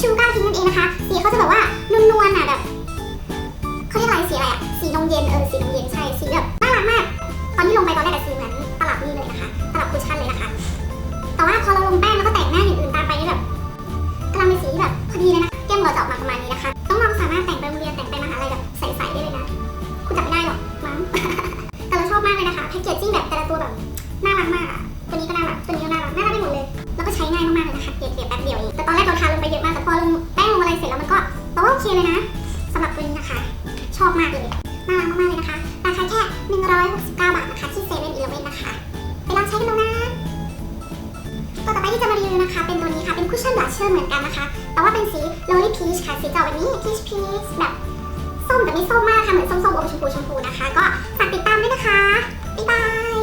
ชูการ์พิงนั่นเองนะคะ สีเขาจะแบบว่านวลๆอะแบบเขาเรียกอะไรสีอะไรอะ สีนมเย็นเออสีนมเย็นใช่ สีแบบน่ารักมาก ตอนที่ลงไปตอนแรกอะสีเหมือนตลับนี่เลยนะคะ ตลับคุชชั่นเลยนะคะ แต่ว่าพอเราลงแป้งแล้วก็แต่งหน้าอย่างอื่นตามไปนี่แบบกำลังเป็นสีที่แบบพอดีเลยนะแก้มเราจะออกมาประมาณนี้นะคะน้องๆสามารถแต่งไปโรงเรียนแต่งไปมหาลัยแบบใสๆได้เลยนะ คุณจับไม่ได้หรอกมั้ง แต่เราชอบมากเลยนะคะ แพคเกจจิ้งแบบแต่ละตัวแบบน่ารักมากอะตัวนี้ก็น่ารัก ตัวนี้ก็น่ารัก น่ารักไปหมดเลย แล้วก็ใช้ง่ายมากๆเลยนะคะเกลี่ยๆแป๊บเดียวเองแต่ตอนแรกเรา เยอะมากแต่พอลงแป้งลงอะไรเสร็จแล้วมันก็เราว่าโอเคเลยนะสำหรับตัวนี้นะคะ ชอบมากเลยน่ารักมากๆเลยนะคะราคาแค่ 169 บาทนะคะที่เซเว่นอีเลฟเว่นนะคะไปลองใช้กันดูนะตัวต่อไปที่จะมารีวิวนะคะ เป็นตัวนี้ค่ะเป็นคุชชั่นบลัชเชอร์เหมือนกันนะคะ แต่ว่าเป็นสีโรลลี่พีชค่ะสีจะวันนี้พีชพีชแบบส้มแต่ไม่ส้มมากค่ะเหมือนส้มๆอมชมพูชมพูนะคะ ก็ฝากติดตามด้วยนะคะบ๊ายบาย